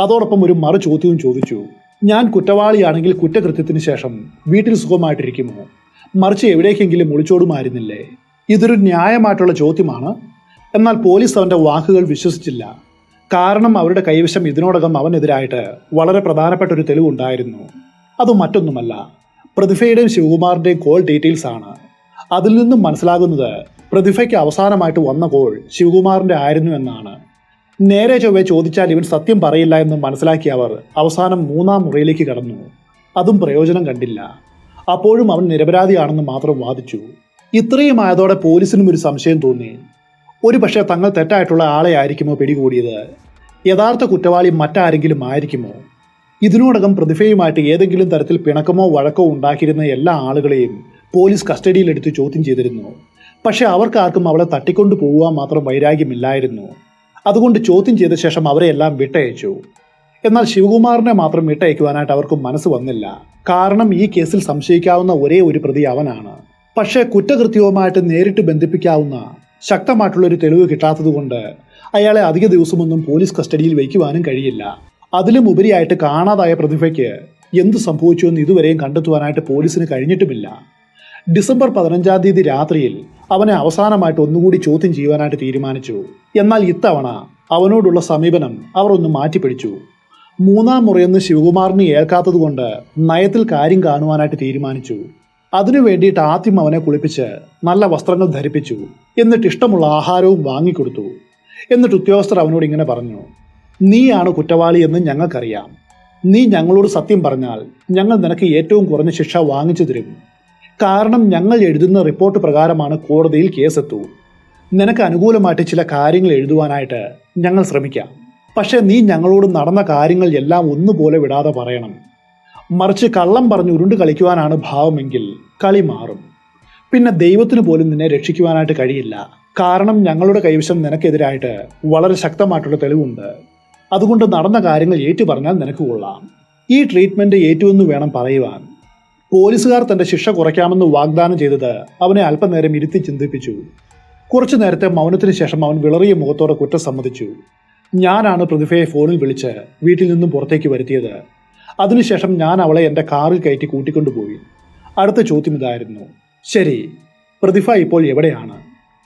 അതോടൊപ്പം ഒരു മറു ചോദ്യവും ചോദിച്ചു. ഞാൻ കുറ്റവാളിയാണെങ്കിൽ കുറ്റകൃത്യത്തിന് ശേഷം വീട്ടിൽ സുഖമായിട്ടിരിക്കുമോ? മറിച്ച് എവിടേക്കെങ്കിലും ഒളിച്ചോടുമായിരുന്നില്ലേ ഇതൊരു ന്യായമായിട്ടുള്ള ചോദ്യമാണ്. എന്നാൽ പോലീസ് അവന്റെ വാക്കുകൾ വിശ്വസിച്ചില്ല. കാരണം അവരുടെ കൈവശം ഇതിനോടകം അവനെതിരായിട്ട് വളരെ പ്രധാനപ്പെട്ട ഒരു തെളിവുണ്ടായിരുന്നു. അത് മറ്റൊന്നുമല്ല. പ്രതിഭയുടെയും ശിവകുമാറിന്റെയും കോൾ ഡീറ്റെയിൽസ് ആണ്. അതിൽ നിന്നും മനസ്സിലാകുന്നത് പ്രതിഭയ്ക്ക് അവസാനമായിട്ട് വന്ന കോൾ ശിവകുമാറിന്റെ ആയിരുന്നു എന്നാണ്. നേരെ ചൊവ്വെ ചോദിച്ചാൽ ഇവൻ സത്യം പറയില്ല എന്ന് മനസ്സിലാക്കിയ അവർ അവസാനം മൂന്നാം മുറിയിലേക്ക് കടന്നു. അതും പ്രയോജനം കണ്ടില്ല. അപ്പോഴും അവൻ നിരപരാധിയാണെന്ന് മാത്രം വാദിച്ചു. ഇത്രയും ആയതോടെ പോലീസിനും ഒരു സംശയം തോന്നി. ഒരു പക്ഷേ തങ്ങൾ തെറ്റായിട്ടുള്ള ആളെ ആയിരിക്കുമോ പിടികൂടിയത്? യഥാർത്ഥ കുറ്റവാളി മറ്റാരെങ്കിലും ആയിരിക്കുമോ? ഇതിനോടകം പ്രതിഭയുമായിട്ട് ഏതെങ്കിലും തരത്തിൽ പിണക്കമോ വഴക്കോ ഉണ്ടാക്കിയിരുന്ന എല്ലാ ആളുകളെയും പോലീസ് കസ്റ്റഡിയിലെടുത്ത് ചോദ്യം ചെയ്തിരുന്നു. പക്ഷേ അവർക്കാർക്കും അവളെ തട്ടിക്കൊണ്ടു പോകുവാൻ മാത്രം വൈരാഗ്യമില്ലായിരുന്നു. അതുകൊണ്ട് ചോദ്യം ചെയ്ത ശേഷം അവരെയെല്ലാം വിട്ടയച്ചു. എന്നാൽ ശിവകുമാറിനെ മാത്രം വിട്ടയക്കുവാനായിട്ട് അവർക്കും മനസ്സ് വന്നില്ല. കാരണം ഈ കേസിൽ സംശയിക്കാവുന്ന ഒരേ ഒരു പ്രതി അവനാണ്. പക്ഷേ കുറ്റകൃത്യവുമായിട്ട് നേരിട്ട് ബന്ധിപ്പിക്കാവുന്ന ശക്തമായിട്ടുള്ള ഒരു തെളിവ് കിട്ടാത്തതുകൊണ്ട് അയാളെ അധിക ദിവസമൊന്നും പോലീസ് കസ്റ്റഡിയിൽ വയ്ക്കുവാനും കഴിയില്ല. അതിലും ഉപരിയായിട്ട് കാണാതായ പ്രതിഭയ്ക്ക് എന്ത് സംഭവിച്ചു എന്ന് ഇതുവരെയും കണ്ടെത്തുവാനായിട്ട് പോലീസിന് കഴിഞ്ഞിട്ടുമില്ല. ഡിസംബർ പതിനഞ്ചാം തീയതി രാത്രിയിൽ അവനെ അവസാനമായിട്ട് ഒന്നുകൂടി ചോദ്യം ചെയ്യുവാനായിട്ട് തീരുമാനിച്ചു. എന്നാൽ ഇത്തവണ അവനോടുള്ള സമീപനം അവർ ഒന്ന് മാറ്റിപ്പിടിച്ചു. മൂന്നാം മുറിയെന്ന് ശിവകുമാറിനെ ഏൽക്കാത്തതുകൊണ്ട് നയത്തിൽ കാര്യം കാണുവാനായിട്ട് തീരുമാനിച്ചു. അതിനു വേണ്ടിയിട്ട് ആദ്യം അവനെ കുളിപ്പിച്ച് നല്ല വസ്ത്രങ്ങൾ ധരിപ്പിച്ചു. എന്നിട്ട് ഇഷ്ടമുള്ള ആഹാരവും വാങ്ങിക്കൊടുത്തു. എന്നിട്ട് ഉദ്യോഗസ്ഥർ അവനോട് ഇങ്ങനെ പറഞ്ഞു നീയാണ് കുറ്റവാളി എന്ന് ഞങ്ങൾക്കറിയാം. നീ ഞങ്ങളോട് സത്യം പറഞ്ഞാൽ ഞങ്ങൾ നിനക്ക് ഏറ്റവും കുറഞ്ഞ ശിക്ഷ വാങ്ങിച്ചു തരും. കാരണം ഞങ്ങൾ എഴുതുന്ന റിപ്പോർട്ട് പ്രകാരമാണ് കോടതിയിൽ കേസെത്തൂ. നിനക്ക് അനുകൂലമായിട്ട് ചില കാര്യങ്ങൾ എഴുതുവാനായിട്ട് ഞങ്ങൾ ശ്രമിക്കാം. പക്ഷേ നീ ഞങ്ങളോട് നടന്ന കാര്യങ്ങൾ എല്ലാം ഒന്നുപോലെ വിടാതെ പറയണം. മറിച്ച് കള്ളം പറഞ്ഞ് ഉരുണ്ട് കളിക്കുവാനാണ് ഭാവമെങ്കിൽ കളി മാറും. പിന്നെ ദൈവത്തിന് പോലും നിന്നെ രക്ഷിക്കുവാനായിട്ട് കഴിയില്ല. കാരണം ഞങ്ങളുടെ കൈവശം നിനക്കെതിരായിട്ട് വളരെ ശക്തമായിട്ടുള്ള തെളിവുണ്ട്. അതുകൊണ്ട് നടന്ന കാര്യങ്ങൾ ഏറ്റു പറഞ്ഞാൽ നിനക്ക് കൊള്ളാം. ഈ ട്രീറ്റ്മെന്റ് ഏറ്റുവെന്ന് വേണം പറയുവാൻ. പോലീസുകാർ തന്റെ ശിക്ഷ കുറയ്ക്കാമെന്ന് വാഗ്ദാനം ചെയ്തത് അവനെ അല്പനേരം ഇരുത്തി ചിന്തിപ്പിച്ചു. കുറച്ചു നേരത്തെ മൗനത്തിന് ശേഷം അവൻ വിളറിയ മുഖത്തോടെ കുറ്റം സമ്മതിച്ചു. ഞാനാണ് പ്രതിഭയെ ഫോണിൽ വിളിച്ച് വീട്ടിൽ നിന്നും പുറത്തേക്ക് വരുത്തിയത്. അതിനുശേഷം ഞാൻ അവളെ എന്റെ കാറിൽ കയറ്റി കൂട്ടിക്കൊണ്ടുപോയി. അടുത്ത ചോദ്യം ഇതായിരുന്നു. ശരി പ്രതിഭ ഇപ്പോൾ എവിടെയാണ്?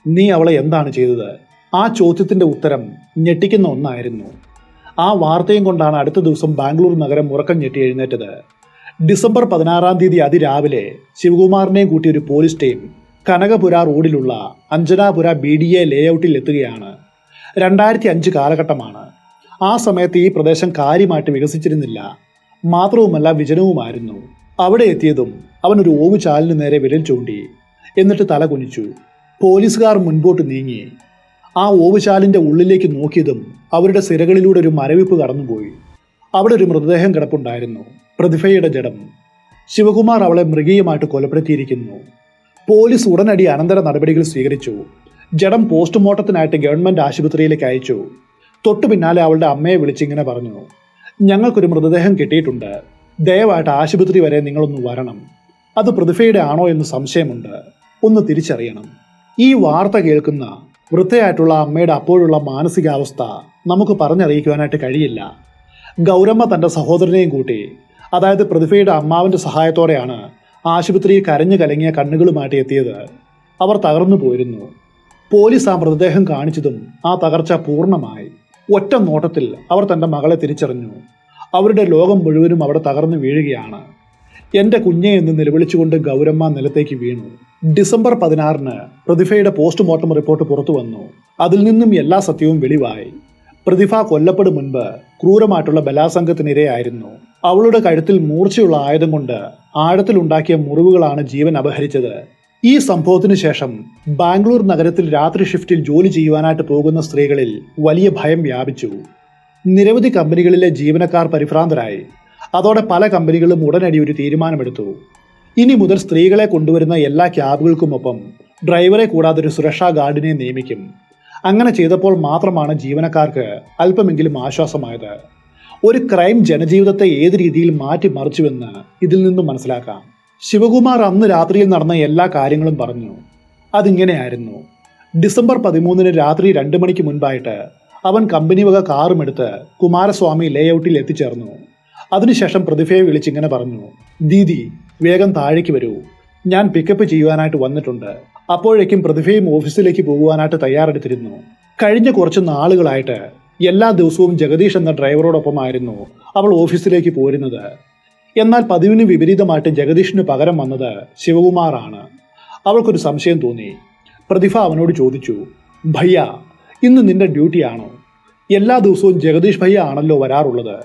നീ അവളെ എന്താണ് ചെയ്തത്? ആ ചോദ്യത്തിന്റെ ഉത്തരം ഞെട്ടിക്കുന്ന ഒന്നായിരുന്നു. ആ വാർത്തയും കൊണ്ടാണ് അടുത്ത ദിവസം ബാംഗ്ലൂർ നഗരം ഉറക്കം ഞെട്ടി എഴുന്നേറ്റത്. ഡിസംബർ പതിനാറാം തീയതി അതിരാവിലെ ശിവകുമാറിനെയും കൂട്ടി ഒരു പോലീസ് ടീം കനകപുര റോഡിലുള്ള അഞ്ജനാപുര ബി ഡി എ ലേഔട്ടിൽ എത്തുകയാണ്. രണ്ടായിരത്തി അഞ്ച് കാലഘട്ടമാണ്. ആ സമയത്ത് ഈ പ്രദേശം കാര്യമായിട്ട് വികസിച്ചിരുന്നില്ല. മാത്രവുമല്ല വിജനവുമായിരുന്നു. അവിടെ എത്തിയതും അവൻ ഒരു ഓവുചാലിന് നേരെ വിരൽ ചൂണ്ടി എന്നിട്ട് തല കുനിച്ചു. പോലീസുകാർ മുൻപോട്ട് നീങ്ങി. ആ ഓവുചാലിന്റെ ഉള്ളിലേക്ക് നോക്കിയതും അവരുടെ സിരകളിലൂടെ ഒരു മരവിപ്പ് കടന്നുപോയി. അവിടെ ഒരു മൃതദേഹം കിടപ്പുണ്ടായിരുന്നു. പ്രതിഭയുടെ ജഡം. ശിവകുമാർ അവളെ മൃഗീയമായിട്ട് കൊലപ്പെടുത്തിയിരിക്കുന്നു. പോലീസ് ഉടനടി അനന്തര നടപടികൾ സ്വീകരിച്ചു. ജഡം പോസ്റ്റ്മോർട്ടത്തിനായിട്ട് ഗവൺമെന്റ് ആശുപത്രിയിലേക്ക് അയച്ചു. തൊട്ടു പിന്നാലെ അവളുടെ അമ്മയെ വിളിച്ചിങ്ങനെ പറഞ്ഞു ഞങ്ങൾക്കൊരു മൃതദേഹം കിട്ടിയിട്ടുണ്ട്. ദയവായിട്ട് ആശുപത്രി വരെ നിങ്ങളൊന്ന് വരണം. അത് പ്രതിഭയുടെ ആണോ എന്ന് സംശയമുണ്ട്. ഒന്ന് തിരിച്ചറിയണം. ഈ വാർത്ത കേൾക്കുന്ന വൃദ്ധയായിട്ടുള്ള അമ്മയുടെ അപ്പോഴുള്ള മാനസികാവസ്ഥ നമുക്ക് പറഞ്ഞറിയിക്കുവാനായിട്ട് കഴിയില്ല. ഗൗരമ്മ തന്റെ സഹോദരനെയും കൂട്ടി അതായത് പ്രതിഭയുടെ അമ്മാവിന്റെ സഹായത്തോടെയാണ് ആശുപത്രിയിൽ കരഞ്ഞു കലങ്ങിയ കണ്ണുകളുമായിട്ട് എത്തിയത്. അവർ തകർന്നു പോയിരുന്നു. പോലീസ് ആ മൃതദേഹം കാണിച്ചതും ആ തകർച്ച പൂർണമായി. ഒറ്റ നോട്ടത്തിൽ അവർ തന്റെ മകളെ തിരിച്ചറിഞ്ഞു. അവരുടെ ലോകം മുഴുവനും അവിടെ തകർന്നു വീഴുകയാണ്. എന്റെ കുഞ്ഞെ എന്ന് നിലവിളിച്ചുകൊണ്ട് ഗൗരമ്മ നിലത്തേക്ക് വീണു. ഡിസംബർ പതിനാറിന് പ്രതിഭയുടെ പോസ്റ്റ്മോർട്ടം റിപ്പോർട്ട് പുറത്തു വന്നു. അതിൽ നിന്നും എല്ലാ സത്യവും വെളിവായി. പ്രതിഭ കൊല്ലപ്പെടും മുൻപ് ക്രൂരമായിട്ടുള്ള ബലാസംഗത്തിനിരയായിരുന്നു. അവളുടെ കഴുത്തിൽ മൂർച്ചയുള്ള ആയുധം കൊണ്ട് ആഴത്തിലുണ്ടാക്കിയ മുറിവുകളാണ് ജീവൻ അപഹരിച്ചത്. ഈ സംഭവത്തിന് ശേഷം ബാംഗ്ലൂർ നഗരത്തിൽ രാത്രി ഷിഫ്റ്റിൽ ജോലി ചെയ്യുവാനായിട്ട് പോകുന്ന സ്ത്രീകളിൽ വലിയ ഭയം വ്യാപിച്ചു. നിരവധി കമ്പനികളിലെ ജീവനക്കാർ പരിഭ്രാന്തരായി. അതോടെ പല കമ്പനികളും ഉടനടി ഒരു തീരുമാനമെടുത്തു. ഇനി മുതൽ സ്ത്രീകളെ കൊണ്ടുവരുന്ന എല്ലാ ക്യാബുകൾക്കുമൊപ്പം ഡ്രൈവറെ കൂടാതെ ഒരു സുരക്ഷാ ഗാർഡിനെ നിയമിക്കും. അങ്ങനെ ചെയ്തപ്പോൾ മാത്രമാണ് ജീവനക്കാർക്ക് അല്പമെങ്കിലും ആശ്വാസമായത്. ഒരു ക്രൈം ജനജീവിതത്തെ ഏത് രീതിയിൽ മാറ്റിമറിച്ചുവെന്ന് ഇതിൽ നിന്നും മനസ്സിലാക്കാം. ശിവകുമാർ അന്ന് രാത്രിയിൽ നടന്ന എല്ലാ കാര്യങ്ങളും പറഞ്ഞു. അതിങ്ങനെയായിരുന്നു. ഡിസംബർ പതിമൂന്നിന് രാത്രി രണ്ട് മണിക്ക് മുൻപായിട്ട് അവൻ കമ്പനി വക കാറുമെടുത്ത് കുമാരസ്വാമി ലേഔട്ടിൽ എത്തിച്ചേർന്നു. അതിനുശേഷം പ്രതിഭയെ വിളിച്ചിങ്ങനെ പറഞ്ഞു ദീദി വേഗം താഴേക്ക് വരൂ. ഞാൻ പിക്കപ്പ് ചെയ്യുവാനായിട്ട് വന്നിട്ടുണ്ട്. അപ്പോഴേക്കും പ്രതിഭയും ഓഫീസിലേക്ക് പോകുവാനായിട്ട് തയ്യാറെടുത്തിരുന്നു. കഴിഞ്ഞ കുറച്ച് നാളുകളായിട്ട് എല്ലാ ദിവസവും ജഗദീഷ് എന്ന ഡ്രൈവറോടൊപ്പമായിരുന്നു അവൾ ഓഫീസിലേക്ക് പോരുന്നത്. എന്നാൽ പതിവിന് വിപരീതമായിട്ട് ജഗദീഷിന് പകരം വന്നത് ശിവകുമാറാണ്. അവൾക്കൊരു സംശയം തോന്നി. പ്രതിഭ അവനോട് ചോദിച്ചു ഭയ്യ ഇന്ന് നിന്റെ ഡ്യൂട്ടിയാണോ എല്ലാ ദിവസവും ജഗദീഷ് ഭയ്യ ആണല്ലോ വരാറുള്ളത്.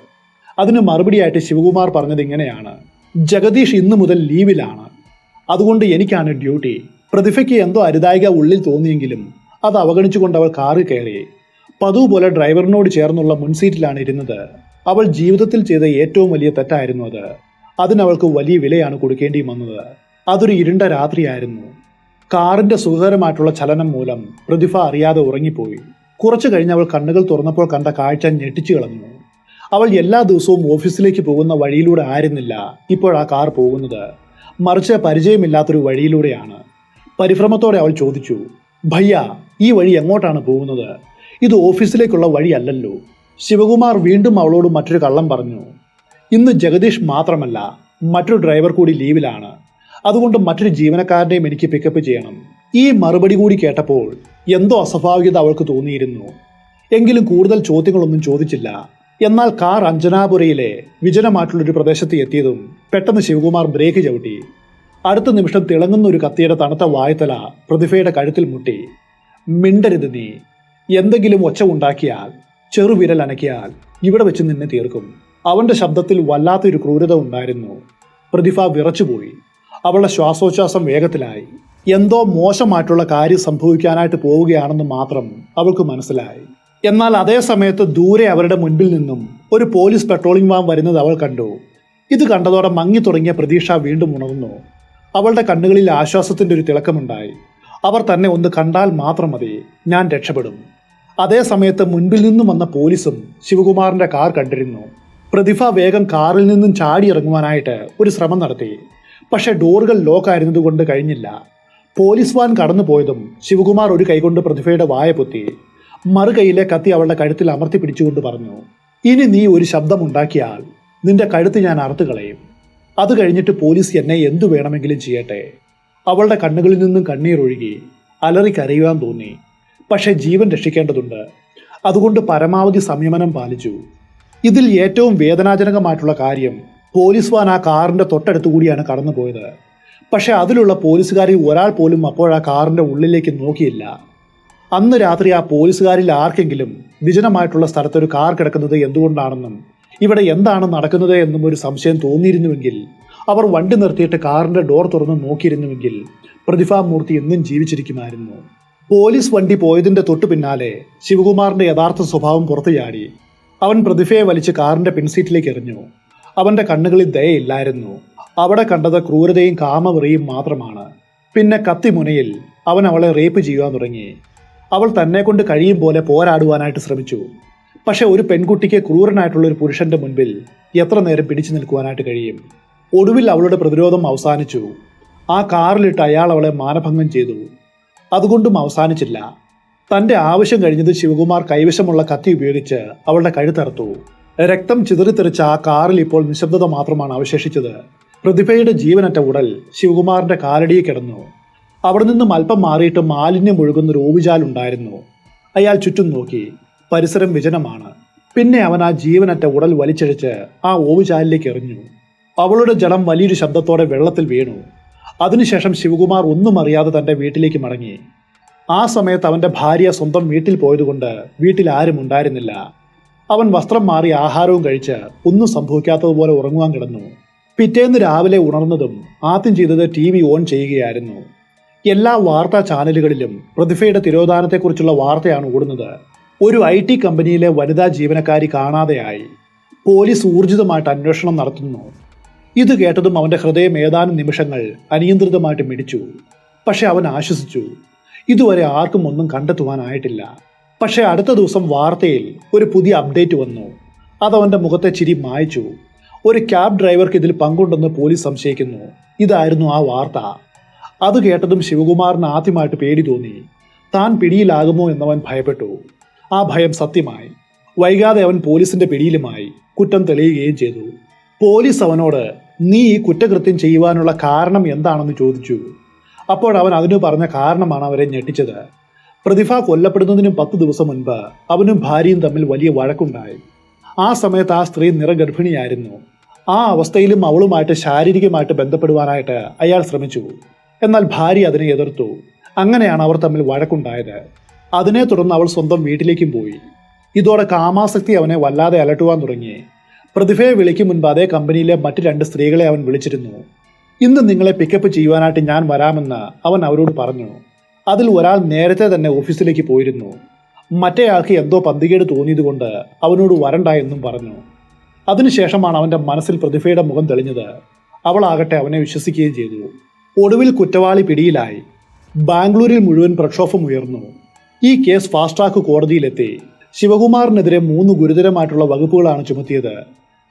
അതിന് മറുപടിയായിട്ട് ശിവകുമാർ പറഞ്ഞത് ഇങ്ങനെയാണ്. ജഗദീഷ് ഇന്നു മുതൽ ലീവിലാണ്. അതുകൊണ്ട് എനിക്കാണ് ഡ്യൂട്ടി പ്രതിഭയ്ക്ക് എന്തോ അരുതായിക ഉള്ളിൽ തോന്നിയെങ്കിലും അത് അവഗണിച്ചുകൊണ്ട് അവൾ കാറ് കയറി. പതിവ് പോലെ ഡ്രൈവറിനോട് ചേർന്നുള്ള മുൻസീറ്റിലാണ് ഇരുന്നത്. അവൾ ജീവിതത്തിൽ ചെയ്ത ഏറ്റവും വലിയ തെറ്റായിരുന്നു അത്. അതിനവൾക്ക് വലിയ വിലയാണ് കൊടുക്കേണ്ടി വന്നത്. അതൊരു ഇരുണ്ട രാത്രിയായിരുന്നു. കാറിന്റെ സുഖകരമായിട്ടുള്ള ചലനം മൂലം പ്രതിഭ അറിയാതെ ഉറങ്ങിപ്പോയി. കുറച്ചു കഴിഞ്ഞ് അവൾ കണ്ണുകൾ തുറന്നപ്പോൾ കണ്ട കാഴ്ച ഞെട്ടിച്ചു കളഞ്ഞു. അവൾ എല്ലാ ദിവസവും ഓഫീസിലേക്ക് പോകുന്ന വഴിയിലൂടെ ആയിരുന്നില്ല ഇപ്പോൾ ആ കാർ പോകുന്നത്. മറിച്ച് പരിചയമില്ലാത്തൊരു വഴിയിലൂടെയാണ്. പരിഭ്രമത്തോടെ അവൾ ചോദിച്ചു ഭയ്യ ഈ വഴി എങ്ങോട്ടാണ് പോകുന്നത്? ഇത് ഓഫീസിലേക്കുള്ള വഴിയല്ലല്ലോ. ശിവകുമാർ വീണ്ടും അവളോട് മറ്റൊരു കള്ളം പറഞ്ഞു ഇന്ന് ജഗദീഷ് മാത്രമല്ല മറ്റൊരു ഡ്രൈവർ കൂടി ലീവിലാണ്. അതുകൊണ്ട് മറ്റൊരു ജീവനക്കാരനെയും എനിക്ക് പിക്കപ്പ് ചെയ്യണം. ഈ മറുപടി കൂടി കേട്ടപ്പോൾ എന്തോ അസ്വാഭാവികത അവൾക്ക് തോന്നിയിരുന്നു. എങ്കിലും കൂടുതൽ ചോദ്യങ്ങളൊന്നും ചോദിച്ചില്ല. എന്നാൽ കാർ അഞ്ജനാപുരയിലെ വിജനമായിട്ടുള്ളൊരു പ്രദേശത്ത് എത്തിയതും പെട്ടെന്ന് ശിവകുമാർ ബ്രേക്ക് ചവിട്ടി. അടുത്ത നിമിഷം തിളങ്ങുന്ന ഒരു കത്തിയുടെ തണുത്ത വായത്തല പ്രതിഭയുടെ കഴുത്തിൽ മുട്ടി. മിണ്ടരുത് നീ. എന്തെങ്കിലും ഒച്ച ഉണ്ടാക്കിയാൽ ചെറുവിരൽ അനക്കിയാൽ ഇവിടെ വെച്ച് നിന്നെ തീർക്കും. അവന്റെ ശബ്ദത്തിൽ വല്ലാത്തൊരു ക്രൂരത ഉണ്ടായിരുന്നു. പ്രതിഭ വിറച്ചുപോയി. അവളുടെ ശ്വാസോച്ഛ്വാസം വേഗത്തിലായി. എന്തോ മോശമായിട്ടുള്ള കാര്യം സംഭവിക്കാനായിട്ട് പോവുകയാണെന്ന് മാത്രം അവൾക്ക് മനസ്സിലായി. എന്നാൽ അതേ സമയത്ത് ദൂരെ അവരുടെ മുൻപിൽ നിന്നും ഒരു പോലീസ് പെട്രോളിംഗ് വാൻ വരുന്നത് അവൾ കണ്ടു. ഇത് കണ്ടതോടെ മങ്ങി തുടങ്ങിയ പ്രതീക്ഷ വീണ്ടും ഉണർന്നു. അവളുടെ കണ്ണുകളിൽ ആശ്വാസത്തിന്റെ ഒരു തിളക്കമുണ്ടായി. അവർ തന്നെ ഒന്ന് കണ്ടാൽ മാത്രം മതി ഞാൻ രക്ഷപ്പെടും. അതേ സമയത്ത് മുൻപിൽ നിന്നും വന്ന പോലീസും ശിവകുമാറിന്റെ കാർ കണ്ടിരുന്നു. പ്രതിഭ വേഗം കാറിൽ നിന്നും ചാടി ഇറങ്ങുവാനായിട്ട് ഒരു ശ്രമം നടത്തി. പക്ഷേ ഡോറുകൾ ലോക്ക് ആയിരുന്നതുകൊണ്ട് കഴിഞ്ഞില്ല. പോലീസ് വാൻ കടന്നു പോയതും ശിവകുമാർ ഒരു കൈകൊണ്ട് പ്രതിഭയുടെ വായ പൊത്തി മറുകൈയിലെ കത്തി അവളുടെ കഴുത്തിൽ അമർത്തി പിടിച്ചുകൊണ്ട് പറഞ്ഞു ഇനി നീ ഒരു ശബ്ദമുണ്ടാക്കിയാൽ നിന്റെ കഴുത്ത് ഞാൻ അറുത്തു കളയും. അത് കഴിഞ്ഞിട്ട് പോലീസ് എന്നെ എന്തു വേണമെങ്കിലും ചെയ്യട്ടെ. അവളുടെ കണ്ണുകളിൽ നിന്നും കണ്ണീരൊഴുകി അലറി കരയുവാൻ തോന്നി. പക്ഷേ ജീവൻ രക്ഷിക്കേണ്ടതുണ്ട്. അതുകൊണ്ട് പരമാവധി സംയമനം പാലിച്ചു. ഇതിൽ ഏറ്റവും വേദനാജനകമായിട്ടുള്ള കാര്യം പോലീസ് വാൻ ആ കാറിന്റെ തൊട്ടടുത്തു കൂടിയാണ് കടന്നുപോയത്. പക്ഷേ അതിലുള്ള പോലീസുകാരിൽ ഒരാൾ പോലും അപ്പോൾ ആ കാറിന്റെ ഉള്ളിലേക്ക് നോക്കിയില്ല. അന്ന് രാത്രി ആ പോലീസുകാരിൽ ആർക്കെങ്കിലും വിജനമായിട്ടുള്ള സ്ഥലത്തൊരു കാർ കിടക്കുന്നത് എന്തുകൊണ്ടാണെന്നും ഇവിടെ എന്താണ് നടക്കുന്നത് എന്നും ഒരു സംശയം തോന്നിയിരുന്നുവെങ്കിൽ അവർ വണ്ടി നിർത്തിയിട്ട് കാറിന്റെ ഡോർ തുറന്ന് നോക്കിയിരുന്നുവെങ്കിൽ പ്രതിഭാമൂർത്തി എന്നും ജീവിച്ചിരിക്കുമായിരുന്നു. പോലീസ് വണ്ടി പോയതിന്റെ തൊട്ടു പിന്നാലെ ശിവകുമാറിന്റെ യഥാർത്ഥ സ്വഭാവം പുറത്തു ചാടി അവൻ പ്രതിഭയെ വലിച്ച് കാറിന്റെ പിൻസീറ്റിലേക്ക് എറിഞ്ഞു. അവന്റെ കണ്ണുകളിൽ ദയയില്ലായിരുന്നു. അവിടെ കണ്ടത് ക്രൂരതയും കാമവെറിയും മാത്രമാണ്. പിന്നെ കത്തി മുനയിൽ അവൻ അവളെ റേപ്പ് ചെയ്യുവാൻ തുടങ്ങി. അവൾ തന്നെ കൊണ്ട് കഴിയും പോലെ പോരാടുവാനായിട്ട് ശ്രമിച്ചു. പക്ഷെ ഒരു പെൺകുട്ടിക്ക് ക്രൂരനായിട്ടുള്ള ഒരു പുരുഷന്റെ മുൻപിൽ എത്ര നേരം പിടിച്ചു നിൽക്കുവാനായിട്ട് കഴിയും? ഒടുവിൽ അവളുടെ പ്രതിരോധം അവസാനിച്ചു. ആ കാറിലിട്ട് അയാൾ അവളെ മാനഭംഗം ചെയ്തു. അതുകൊണ്ടും അവസാനിച്ചില്ല. തന്റെ ആവശ്യം കഴിഞ്ഞത് ശിവകുമാർ കൈവശമുള്ള കത്തി ഉപയോഗിച്ച് അവളുടെ കഴുത്തറുത്തു രക്തം ചിതറിത്തെറിച്ച ആ കാറിൽ ഇപ്പോൾ നിശബ്ദത മാത്രമാണ് അവശേഷിച്ചത്. പ്രതിഭയുടെ ജീവനറ്റ ഉടൽ ശിവകുമാറിന്റെ കാലടിയിൽ കിടന്നു. അവിടെ നിന്നും അല്പം മാറിയിട്ട് മാലിന്യം ഒഴുകുന്ന ഒരു ഓവുചാലുണ്ടായിരുന്നു അയാൾ ചുറ്റും നോക്കി. പരിസരം വിജനമാണ്. പിന്നെ അവൻ ആ ജീവനറ്റ ഉടൽ വലിച്ചഴിച്ച് ആ ഓവുചാലിലേക്ക് എറിഞ്ഞു. അവളുടെ ജഡം വലിയൊരു ശബ്ദത്തോടെ വെള്ളത്തിൽ വീണു. അതിനുശേഷം ശിവകുമാർ ഒന്നും അറിയാതെ തന്റെ വീട്ടിലേക്ക് മടങ്ങി. ആ സമയത്ത് അവന്റെ ഭാര്യ സ്വന്തം വീട്ടിൽ പോയതുകൊണ്ട് വീട്ടിൽ ആരും ഉണ്ടായിരുന്നില്ല. അവൻ വസ്ത്രം മാറി ആഹാരവും കഴിച്ച് ഒന്നും സംഭവിക്കാത്തതുപോലെ ഉറങ്ങുവാൻ കിടന്നു. പിറ്റേന്ന് രാവിലെ ഉണർന്നതും ആദ്യം ചെയ്തത് ടി വി ഓൺ ചെയ്യുകയായിരുന്നു. എല്ലാ വാർത്താ ചാനലുകളിലും പ്രതിഭയുടെ തിരോധാനത്തെക്കുറിച്ചുള്ള വാർത്തയാണ് ഓടുന്നത്. ഒരു ഐ ടി കമ്പനിയിലെ വനിതാ ജീവനക്കാരി കാണാതെയായി. പോലീസ് ഊർജിതമായിട്ട് അന്വേഷണം നടത്തുന്നു. ഇത് കേട്ടതും അവന്റെ ഹൃദയം ഏതാനും നിമിഷങ്ങൾ അനിയന്ത്രിതമായിട്ട് മിടിച്ചു. പക്ഷെ അവൻ ആശ്വസിച്ചു. ഇതുവരെ ആർക്കും ഒന്നും കണ്ടെത്തുവാനായിട്ടില്ല. പക്ഷേ അടുത്ത ദിവസം വാർത്തയിൽ ഒരു പുതിയ അപ്ഡേറ്റ് വന്നു. അതവന്റെ മുഖത്തെ ചിരി മായ്ച്ചു. ഒരു ക്യാബ് ഡ്രൈവർക്ക് ഇതിൽ പങ്കുണ്ടെന്ന് പോലീസ് സംശയിക്കുന്നു. ഇതായിരുന്നു ആ വാർത്ത. അത് കേട്ടതും ശിവകുമാറിന് ആദ്യമായിട്ട് പേടി തോന്നി. താൻ പിടിയിലാകുമോ എന്നവൻ ഭയപ്പെട്ടു. ആ ഭയം സത്യമായി. വൈകാതെ അവൻ പോലീസിന്റെ പിടിയിലുമായി കുറ്റം തെളിയുകയും ചെയ്തു. പോലീസ് അവനോട് നീ ഈ കുറ്റകൃത്യം ചെയ്യുവാനുള്ള കാരണം എന്താണെന്ന് ചോദിച്ചു. അപ്പോൾ അവൻ അതിനു പറഞ്ഞ കാരണമാണ് അവരെ ഞെട്ടിച്ചത്. പ്രതിഭ കൊല്ലപ്പെടുന്നതിന് പത്ത് ദിവസം മുൻപ് അവനും ഭാര്യയും തമ്മിൽ വലിയ വഴക്കുണ്ടായി. ആ സമയത്ത് ആ സ്ത്രീ നിറഗർഭിണിയായിരുന്നു. ആ അവസ്ഥയിലും അവളുമായിട്ട് ശാരീരികമായിട്ട് ബന്ധപ്പെടുവാനായിട്ട് അയാൾ ശ്രമിച്ചു. എന്നാൽ ഭാര്യ അതിനെ എതിർത്തു. അങ്ങനെയാണ് അവർ തമ്മിൽ വഴക്കുണ്ടായത്. അതിനെ തുടർന്ന് അവൾ സ്വന്തം വീട്ടിലേക്കും പോയി. ഇതോടെ കാമാസക്തി അവനെ വല്ലാതെ അലട്ടുവാൻ തുടങ്ങി. പ്രതിഭയെ വിളിക്കും മുൻപ് അതേ കമ്പനിയിലെ മറ്റു രണ്ട് സ്ത്രീകളെ അവൻ വിളിച്ചിരുന്നു. ഇന്ന് നിങ്ങളെ പിക്കപ്പ് ചെയ്യുവാനായിട്ട് ഞാൻ വരാമെന്ന് അവൻ അവരോട് പറഞ്ഞു. അതിൽ ഒരാൾ നേരത്തെ തന്നെ ഓഫീസിലേക്ക് പോയിരുന്നു. മറ്റേയാൾക്ക് എന്തോ പന്തികേട് തോന്നിയതുകൊണ്ട് അവനോട് വരണ്ട എന്നും പറഞ്ഞു. അതിനുശേഷമാണ് അവന്റെ മനസ്സിൽ പ്രതിഭയുടെ മുഖം തെളിഞ്ഞത്. അവളാകട്ടെ അവനെ വിശ്വസിക്കുകയും ചെയ്തു. ഒടുവിൽ കുറ്റവാളി പിടിയിലായി. ബാംഗ്ലൂരിൽ മുഴുവൻ പ്രക്ഷോഭം ഉയർന്നു. ഈ കേസ് ഫാസ്റ്റ് ട്രാക്ക് കോടതിയിലെത്തി. ശിവകുമാറിനെതിരെ മൂന്ന് ഗുരുതരമായിട്ടുള്ള വകുപ്പുകളാണ് ചുമത്തിയത്.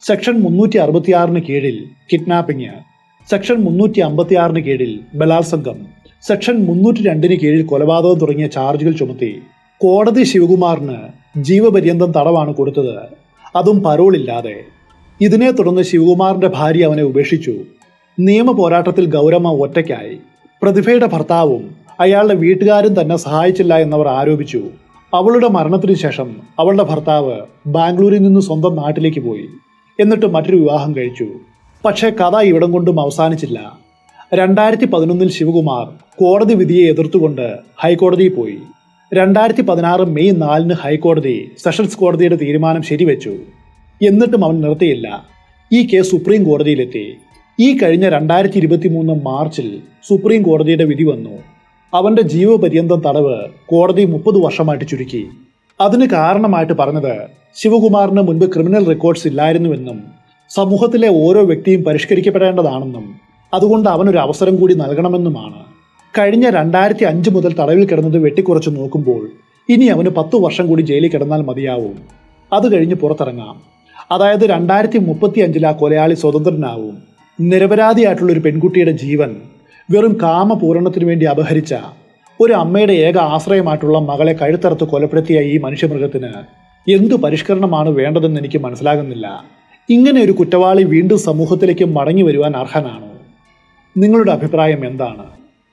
സെക്ഷൻ മുന്നൂറ്റി അറുപത്തിയാറിന് കീഴിൽ കിഡ്നാപ്പിംഗ് സെക്ഷൻ മുന്നൂറ്റി അമ്പത്തിയാറിന് കീഴിൽ ബലാത്സംഗം സെക്ഷൻ മുന്നൂറ്റി രണ്ടിന് കീഴിൽ കൊലപാതകം തുടങ്ങിയ ചാർജുകൾ ചുമത്തി. കോടതി ശിവകുമാറിന് ജീവപര്യന്തം തടവാണ് കൊടുത്തത്. അതും പരോളില്ലാതെ. ഇതിനെ തുടർന്ന് ശിവകുമാറിന്റെ ഭാര്യ അവനെ ഉപേക്ഷിച്ചു. നിയമ പോരാട്ടത്തിൽ ഗൗരമ്മ ഒറ്റയ്ക്കായി. പ്രതിഭയുടെ ഭർത്താവും അയാളുടെ വീട്ടുകാരും തന്നെ സഹായിച്ചില്ല എന്നവർ ആരോപിച്ചു. അവളുടെ മരണത്തിനു ശേഷം അവളുടെ ഭർത്താവ് ബാംഗ്ലൂരിൽ നിന്ന് സ്വന്തം നാട്ടിലേക്ക് പോയി. എന്നിട്ട് മറ്റൊരു വിവാഹം കഴിച്ചു. പക്ഷേ കഥ ഇവിടം കൊണ്ടും അവസാനിച്ചില്ല. രണ്ടായിരത്തി പതിനൊന്നിൽ ശിവകുമാർ കോടതി വിധിയെ എതിർത്തുകൊണ്ട് ഹൈക്കോടതിയിൽ പോയി. രണ്ടായിരത്തി പതിനാറ് മെയ് നാലിന് ഹൈക്കോടതി സെഷൻസ് കോടതിയുടെ തീരുമാനം ശരിവെച്ചു. എന്നിട്ടും അവൻ നിർത്തിയില്ല. ഈ കേസ് സുപ്രീം കോടതിയിലെത്തി. ഈ കഴിഞ്ഞ രണ്ടായിരത്തി ഇരുപത്തി മൂന്ന് മാർച്ചിൽ സുപ്രീം കോടതിയുടെ വിധി വന്നു. അവന്റെ ജീവപര്യന്തം തടവ് കോടതി മുപ്പത് വർഷമായിട്ട് ചുരുക്കി. അതിന് കാരണമായിട്ട് പറഞ്ഞത് ശിവകുമാറിന് മുൻപ് ക്രിമിനൽ റെക്കോർഡ്സ് ഇല്ലായിരുന്നുവെന്നും സമൂഹത്തിലെ ഓരോ വ്യക്തിയും പരിഷ്കരിക്കപ്പെടേണ്ടതാണെന്നും അതുകൊണ്ട് അവനൊരു അവസരം കൂടി നൽകണമെന്നുമാണ്. കഴിഞ്ഞ രണ്ടായിരത്തി അഞ്ച് മുതൽ തടവിൽ കിടന്നത് വെട്ടിക്കുറച്ച് നോക്കുമ്പോൾ ഇനി അവന് പത്തു വർഷം കൂടി ജയിലിൽ കിടന്നാൽ മതിയാവും. അത് കഴിഞ്ഞ് പുറത്തിറങ്ങാം. അതായത് രണ്ടായിരത്തി മുപ്പത്തി അഞ്ചിൽ ആ കൊലയാളി സ്വതന്ത്രനാവും. നിരപരാധിയായിട്ടുള്ള ഒരു പെൺകുട്ടിയുടെ ജീവൻ വെറും കാമപൂരണത്തിനു വേണ്ടി അപഹരിച്ച ഒരു അമ്മയുടെ ഏക ആശ്രയമായിട്ടുള്ള മകളെ കഴുത്തറുത്ത് കൊലപ്പെടുത്തിയ ഈ മനുഷ്യമൃഗത്തിന് എന്തു പരിഷ്കരണമാണ് വേണ്ടതെന്ന് എനിക്ക് മനസ്സിലാകുന്നില്ല. ഇങ്ങനെ ഒരു കുറ്റവാളി വീണ്ടും സമൂഹത്തിലേക്ക് മടങ്ങി വരുവാൻ അർഹനാണോ? നിങ്ങളുടെ അഭിപ്രായം എന്താണ്?